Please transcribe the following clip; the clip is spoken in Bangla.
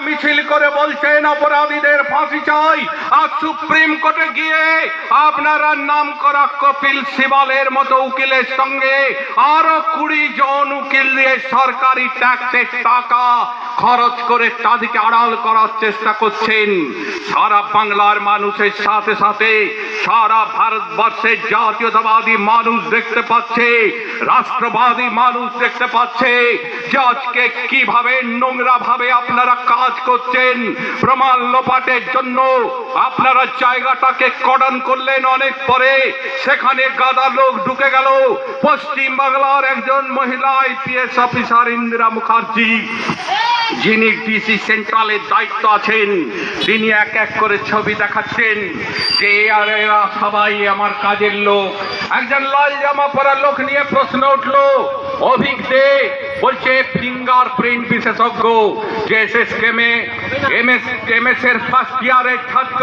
মিছিল করে বলছেন, অপরাধীদের ফাঁসি চাই। আর সুপ্রিম কোর্টে গিয়ে আপনারা নাম করা কপিল সিবালের মতো উকিলের সঙ্গে আরও কুড়ি জন উকিল দিয়ে সরকারি ট্যাক্সের টাকা খরচ করে তাদেরকে আড়াল করার চেষ্টা করছেন। সারা বাংলার মানুষের সাথে সাথে সারা ভারতবর্ষের জাতীয়তাবাদী মানুষ দেখতে পাচ্ছে, রাষ্ট্রবাদী মানুষ দেখতে পাচ্ছে যে আজকে কীভাবে নোংরা ভাবে আপনারা কাজ করছেন। প্রমাণ লোপাটের জন্য আপনারা জায়গাটাকে কডন করলেন অনেক পরে, সেখানে গাদা লোক ঢুকে গেল। পশ্চিম বাংলার একজন মহিলা আইপিএস অফিসার ইন্দিরা মুখার্জি। যিনি ডিসি সেন্ট্রালের দায়িত্ব আছেন, তিনি এক এক করে ছবি দেখাচ্ছেন যে এরা সবাই আমার কাজের লোক। একজন লাল জামা পরা লোক নিয়ে প্রশ্ন উঠল, অভিক দে বলছে ফিঙ্গার প্রিন্ট বিশেষজ্ঞ, যে S S M S M S এর ফার্স্ট ইয়ারের ছাত্র।